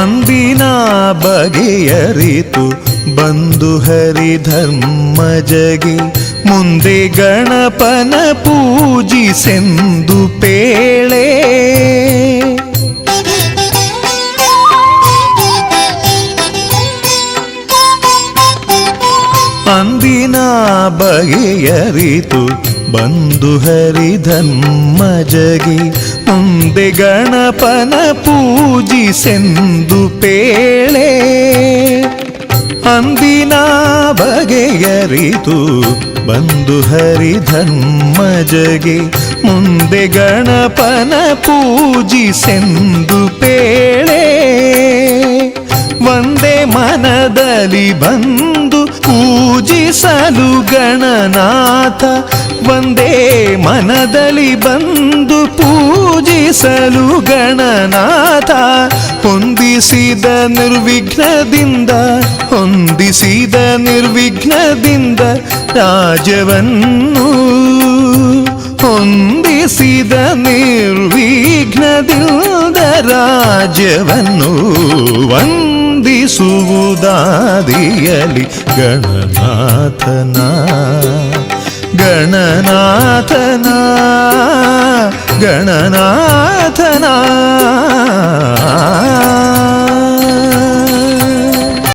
ಅಂದಿನ ಬಗೆಯರಿತು ಬಂದು ಹರಿ ಧರ್ಮ ಜಗಿ. ಮುಂದೆ ಗಣಪನ ಪೂಜಿಸೆಂದು ಪೇಳೆ. ಅಂದಿನ ಬಗೆಯರಿತು ಬಂದು ಹರಿ ಧರ್ಮ ಜಗೆ. ಮುಂದೆ ಗಣಪನ ಪೂಜಿಸೆಂದು ಪೇಳೆ. ಅಂದಿನ ಬಗೆಯರಿತು ಬಂದು ಹರಿಧರ್ಮ ಜಗೆ ಮುಂದೆ ಗಣಪನ ಪೂಜಿಸೆಂದು ಪೇಳೆ. ಒಂದೇ ಮನದಲ್ಲಿ ಬಂದು ಪೂಜಿಸಲು ಗಣನಾಥ. ಒಂದೇ ಮನದಲ್ಲಿ ಬಂದು ಪೂಜಿಸಲು ಗಣನಾಥ ಹೊಂದಿಸಿದ ನಿರ್ವಿಘ್ನದಿಂದ ಹೊಂದಿಸಿದ ನಿರ್ವಿಘ್ನದಿಂದ ರಾಜವನ್ನು ಹೊಂದಿಸಿದ ನಿರ್ವಿಘ್ನದಿಂದ ರಾಜ್ಯವನ್ನು ವಂದಿಸುವುದಾದಿಯಲಿ ಗಣನಾಥನ ಗಣನಾಥನ ഗണനാഥനാ